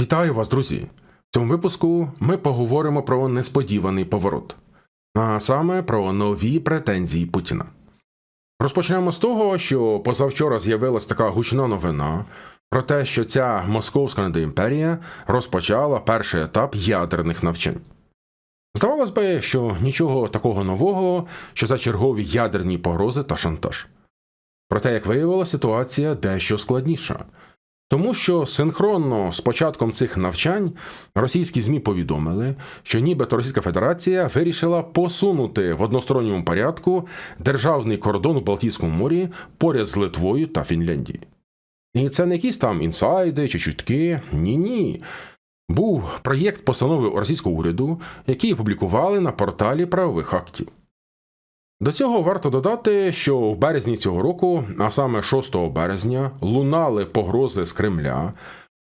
Вітаю вас, друзі! В цьому випуску ми поговоримо про несподіваний поворот, а саме про нові претензії Путіна. Розпочнемо з того, що позавчора з'явилася така гучна новина про те, що ця московська недоімперія розпочала перший етап ядерних навчань. Здавалось би, що нічого такого нового, що за чергові ядерні погрози та шантаж. Проте, як виявилося, ситуація дещо складніша. Тому що синхронно з початком цих навчань російські ЗМІ повідомили, що нібито Російська Федерація вирішила посунути в односторонньому порядку державний кордон у Балтійському морі поряд з Литвою та Фінляндією. І це не якісь там інсайди чи чутки. Ні, ні. Був проєкт постанови російського уряду, який опублікували на порталі правових актів. До цього варто додати, що в березні цього року, а саме 6 березня, лунали погрози з Кремля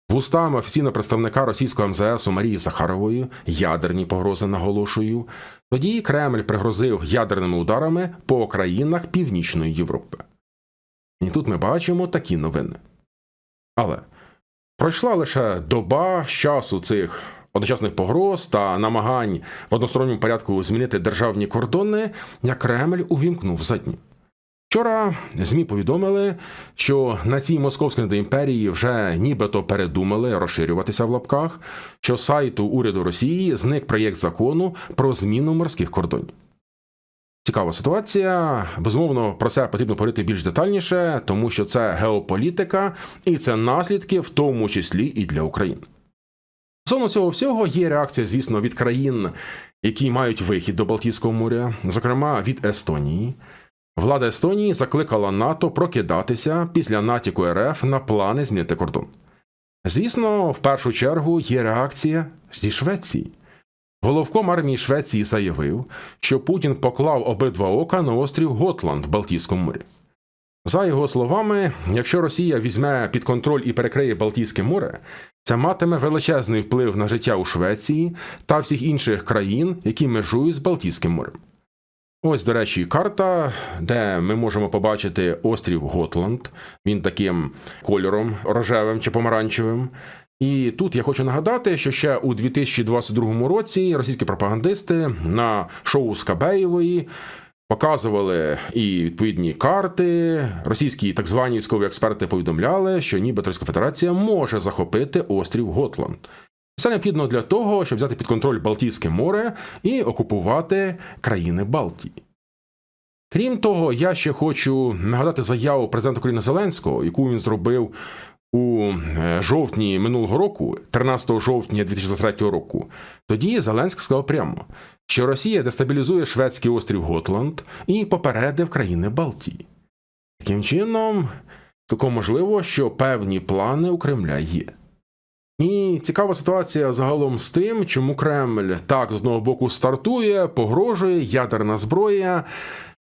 вустами офіційного представника російського МЗС Марії Захарової, ядерні погрози наголошую. Тоді Кремль пригрозив ядерними ударами по країнах Північної Європи. І тут ми бачимо такі новини. Але пройшла лише доба з часу цих одночасних погроз та намагань в односторонньому порядку змінити державні кордони, як Кремль увімкнув задні. Вчора ЗМІ повідомили, що на цій московській імперії вже нібито передумали розширюватися в лапках, що сайту уряду Росії зник проєкт закону про зміну морських кордонів. Цікава ситуація. Безумовно, про це потрібно говорити більш детальніше, тому що це геополітика і це наслідки, в тому числі і для України. Стосовно цього всього є реакція, звісно, від країн, які мають вихід до Балтійського моря, зокрема від Естонії. Влада Естонії закликала НАТО прокидатися після натяку РФ на плани змінити кордон. Звісно, в першу чергу є реакція зі Швеції. Головком армії Швеції заявив, що Путін поклав обидва ока на острів Готланд в Балтійському морі. За його словами, якщо Росія візьме під контроль і перекриє Балтійське море, це матиме величезний вплив на життя у Швеції та всіх інших країн, які межують з Балтійським морем. Ось, до речі, карта, де ми можемо побачити острів Готланд. Він таким кольором рожевим чи помаранчевим. І тут я хочу нагадати, що ще у 2022 році російські пропагандисти на шоу Скабеєвої показували і відповідні карти. Російські так звані військові експерти повідомляли, що нібито Російська Федерація може захопити острів Готланд. Це необхідно для того, щоб взяти під контроль Балтійське море і окупувати країни Балтії. Крім того, я ще хочу нагадати заяву президента України Зеленського, яку він зробив у е, жовтні минулого року, 13 жовтня 2023 року. Тоді Зеленський сказав прямо, що Росія дестабілізує шведський острів Готланд і попередив країни Балтії. Таким чином, цілком можливо, що певні плани у Кремля є. І цікава ситуація загалом з тим, чому Кремль так з одного боку стартує, погрожує ядерна зброя,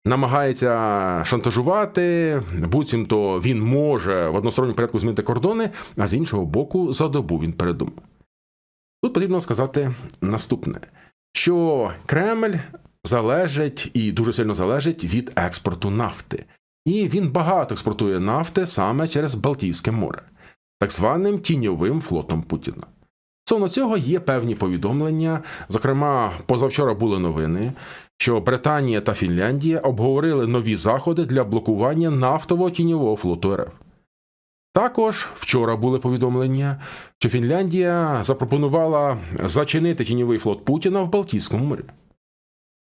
намагається шантажувати, буцімто він може в односторонньому порядку змінити кордони, а з іншого боку, за добу він передумав. Тут потрібно сказати наступне: що Кремль залежить і дуже сильно залежить від експорту нафти, і він багато експортує нафти саме через Балтійське море так званим тіньовим флотом Путіна. Стосовно цього є певні повідомлення. Зокрема, позавчора були новини, що Британія та Фінляндія обговорили нові заходи для блокування нафтового тіньового флоту РФ. Також вчора були повідомлення, що Фінляндія запропонувала зачинити тіньовий флот Путіна в Балтійському морі.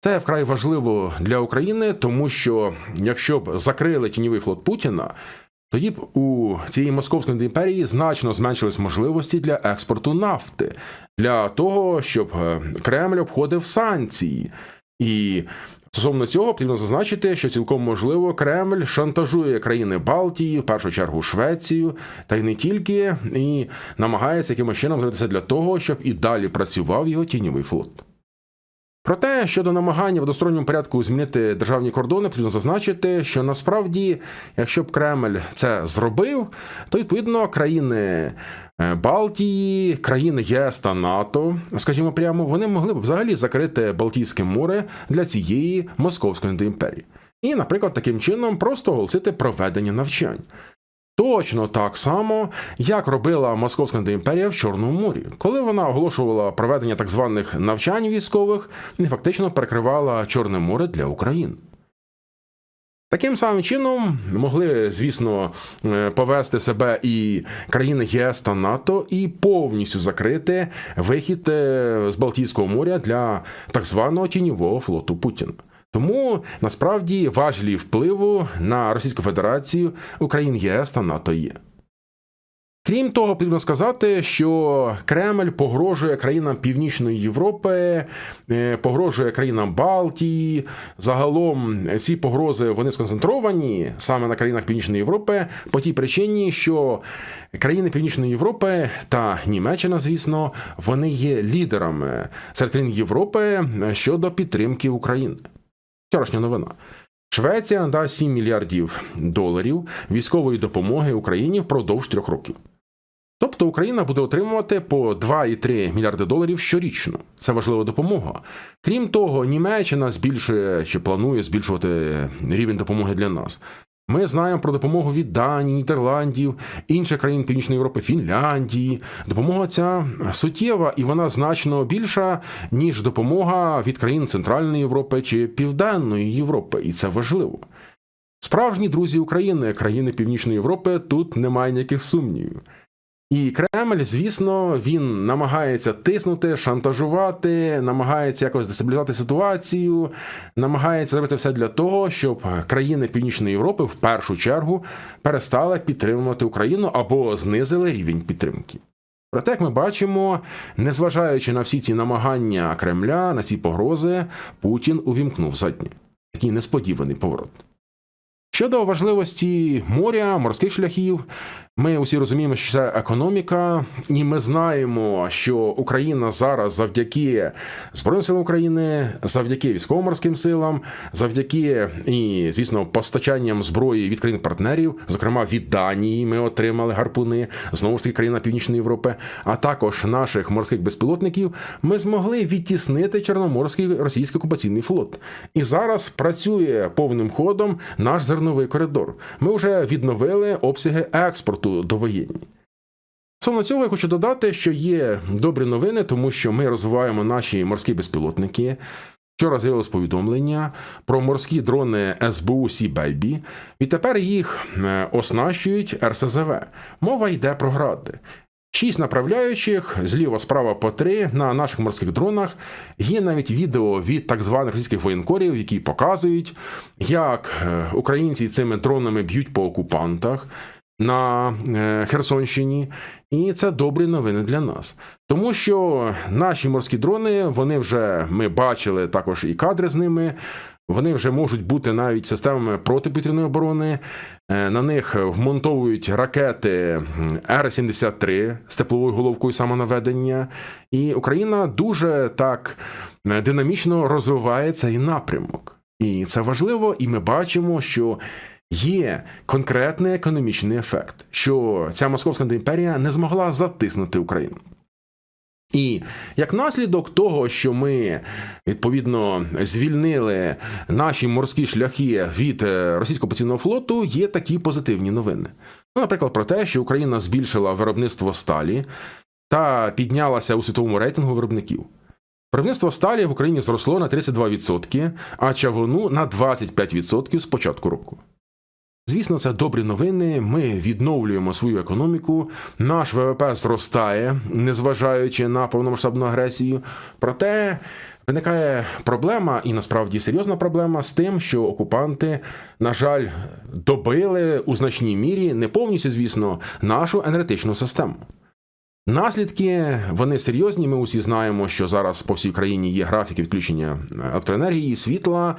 Це вкрай важливо для України, тому що якщо б закрили тіньовий флот Путіна, тоді б у цієї московської імперії значно зменшились можливості для експорту нафти, для того, щоб е, Кремль обходив санкції. І стосовно цього потрібно зазначити, що цілком можливо Кремль шантажує країни Балтії, в першу чергу Швецію, та й не тільки, і намагається якимось чином зробити для того, щоб і далі працював його тіньовий флот. Проте щодо намагання в односторонньому порядку змінити державні кордони, потрібно зазначити, що насправді, якщо б Кремль це зробив, то відповідно країни е, Балтії, країни ЄС та НАТО, скажімо прямо, вони могли б взагалі закрити Балтійське море для цієї московської імперії. І, наприклад, таким чином просто оголосити проведення навчань. То Точно так само, як робила Московська імперія в Чорному морі, коли вона оголошувала проведення так званих навчань військових і фактично перекривала Чорне море для України. Таким самим чином могли, звісно, е, повести себе і країни ЄС та НАТО і повністю закрити вихід е, з Балтійського моря для так званого тіньового флоту Путіна. Тому насправді важелі впливу на Російську Федерацію Україн ЄС та НАТО є. Крім того, потрібно сказати, що Кремль погрожує країнам Північної Європи, е, погрожує країнам Балтії. Загалом ці погрози вони сконцентровані саме на країнах Північної Європи по тій причині, що країни Північної Європи та Німеччина, звісно, вони є лідерами серед країн Європи щодо підтримки України. Вчорашня новина. Швеція надасть 7 мільярдів доларів військової допомоги Україні впродовж трьох років. Тобто Україна буде отримувати по 2,3 мільярди доларів щорічно. Це важлива допомога. Крім того, Німеччина збільшує чи планує збільшувати рівень допомоги для нас. Ми знаємо про допомогу від Данії, Нідерландів, інших країн Північної Європи, Фінляндії. Допомога ця суттєва і вона значно більша, ніж допомога від країн Центральної Європи чи Південної Європи, і це важливо. Справжні друзі України, країни Північної Європи, тут немає ніяких сумнівів. І Кремль, звісно, він намагається тиснути, шантажувати, намагається якось дестабілізувати ситуацію, намагається зробити все для того, щоб країни Північної Європи в першу чергу перестали підтримувати Україну або знизили рівень підтримки. Проте, як ми бачимо, незважаючи на всі ці намагання Кремля, на ці погрози, Путін увімкнув заднє. Такий несподіваний поворот. Щодо важливості моря, морських шляхів, ми усі розуміємо, що це економіка, і ми знаємо, що Україна зараз завдяки Збройним силам України, завдяки військово-морським силам, завдяки і, звісно, постачанням зброї від країн-партнерів, зокрема від Данії, ми отримали гарпуни, знову ж таки країна Північної Європи, а також наших морських безпілотників, ми змогли відтіснити Чорноморський російський окупаційний флот. І зараз працює повним ходом наш зерновий коридор. Ми вже відновили обсяги експорту довоєнні. Стосовно цього я хочу додати, що є добрі новини, тому що ми розвиваємо наші морські безпілотники. Вчора з'явилось повідомлення про морські дрони СБУ Сі Бейбі, і тепер їх е, оснащують РСЗВ. Мова йде про гради. Шість направляючих зліва справа по три на наших морських дронах. Є навіть відео від так званих російських воєнкорів, які показують, як е, українці цими дронами б'ють по окупантах на е, Херсонщині, і це добрі новини для нас, тому що наші морські дрони вони вже ми бачили також і кадри з ними. Вони вже можуть бути навіть системами протиповітряної оборони. Е, на них вмонтовують ракети Р-73 з тепловою головкою самонаведення, і Україна дуже так е, динамічно розвиває цей напрямок. І це важливо, і ми бачимо, що Є конкретний економічний ефект, що ця московська імперія не змогла затиснути Україну. І як наслідок того, що ми відповідно звільнили наші морські шляхи від е, російського поційного флоту, є такі позитивні новини. Ну, наприклад, про те, що Україна збільшила виробництво сталі та піднялася у світовому рейтингу виробників. Виробництво сталі в Україні зросло на 32%, а чавуну на 25% з початку року. Звісно, це добрі новини. Ми відновлюємо свою економіку. Наш ВВП зростає, незважаючи на повномасштабну агресію. Проте виникає проблема, і насправді серйозна проблема з тим, що окупанти, на жаль, добили у значній мірі, не повністю, звісно, нашу енергетичну систему. Наслідки вони серйозні. Ми усі знаємо, що зараз по всій країні є графіки відключення електроенергії, світла,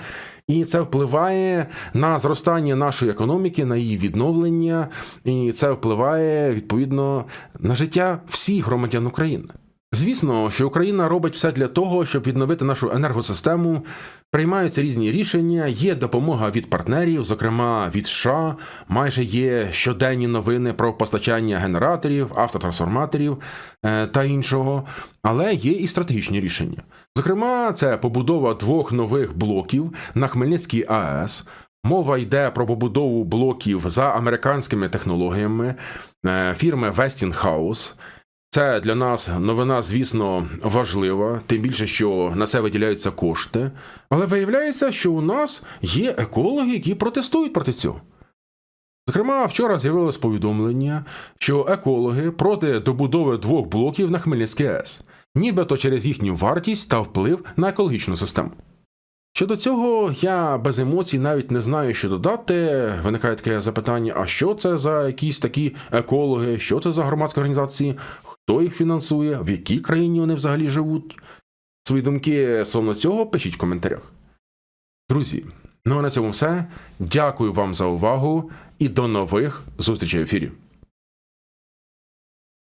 і це впливає на зростання нашої економіки, на її відновлення, і це впливає відповідно на життя всіх громадян України. Звісно, що Україна робить все для того, щоб відновити нашу енергосистему. Приймаються різні рішення, є допомога від партнерів, зокрема від США. Майже є щоденні новини про постачання генераторів, автотрансформаторів е, та іншого, але є і стратегічні рішення. Зокрема, це побудова двох нових блоків на Хмельницькій АЕС. Мова йде про побудову блоків за американськими технологіями е, фірми Westinghouse. Це для нас новина, звісно, важлива, тим більше, що на це виділяються кошти. Але виявляється, що у нас є екологи, які протестують проти цього. Зокрема, вчора з'явилось повідомлення, що екологи проти добудови двох блоків на Хмельницький АЕС, нібито через їхню вартість та вплив на екологічну систему. Щодо цього, я без емоцій навіть не знаю, що додати. Виникає таке запитання: а що це за якісь такі екологи, що це за громадські організації, хто їх фінансує, в якій країні вони взагалі живуть? Свої думки стосовно цього пишіть в коментарях. Друзі, ну а на цьому все. Дякую вам за увагу і до нових зустрічей в ефірі.